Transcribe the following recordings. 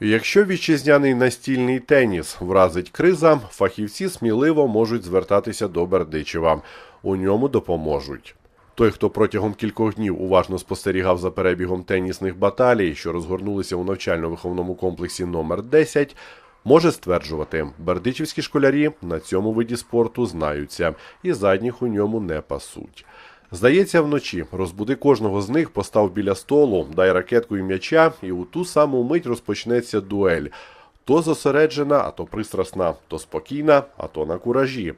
Якщо вітчизняний настільний теніс вразить криза, фахівці сміливо можуть звертатися до Бердичева. У ньому допоможуть. Той, хто протягом кількох днів уважно спостерігав за перебігом тенісних баталій, що розгорнулися у навчально-виховному комплексі номер 10, може стверджувати, бердичівські школярі на цьому виді спорту знаються і задніх у ньому не пасуть. Здається, вночі розбуди кожного з них, постав біля столу, дай ракетку і м'яча, і у ту саму мить розпочнеться дуель. То зосереджена, а то пристрасна, то спокійна, а то на куражі.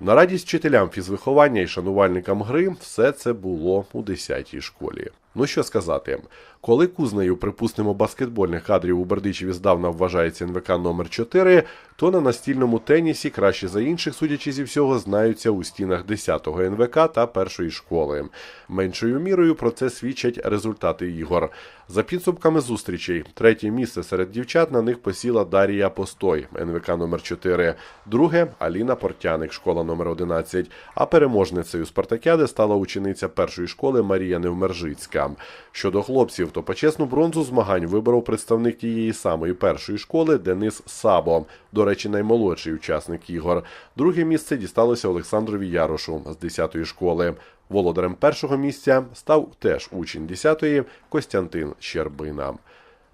На радість вчителям фізвиховання і шанувальникам гри все це було у 10-й школі. Ну що сказати, коли кузнею, припустимо, баскетбольних кадрів у Бердичеві здавна вважається НВК номер 4 то на настільному тенісі краще за інших, судячи зі всього, знаються у стінах 10-го НВК та першої школи. Меншою мірою про це свідчать результати ігор. За підсумками зустрічей, третє місце серед дівчат на них посіла Дарія Постой, НВК номер 4 друге Аліна Портяник, школа номер 11 а переможницею спартакіади стала учениця першої школи Марія Невмержицька. Щодо хлопців, то почесну бронзу змагань виборов представник тієї самої першої школи Денис Сабо, до речі, наймолодший учасник ігор. Друге місце дісталося Олександрові Ярошу з 10-ї школи. Володарем першого місця став теж учень 10-ї Костянтин Щербина.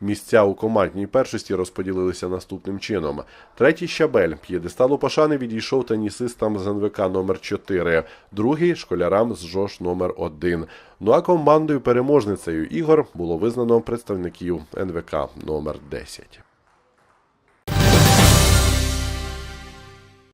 Місця у командній першості розподілилися наступним чином. Третій щабель п'єдесталу пошани відійшов тенісистам з НВК номер 4 другий школярам з ЖОШ номер 1 Ну а командою переможницею ігор було визнано представників НВК номер 10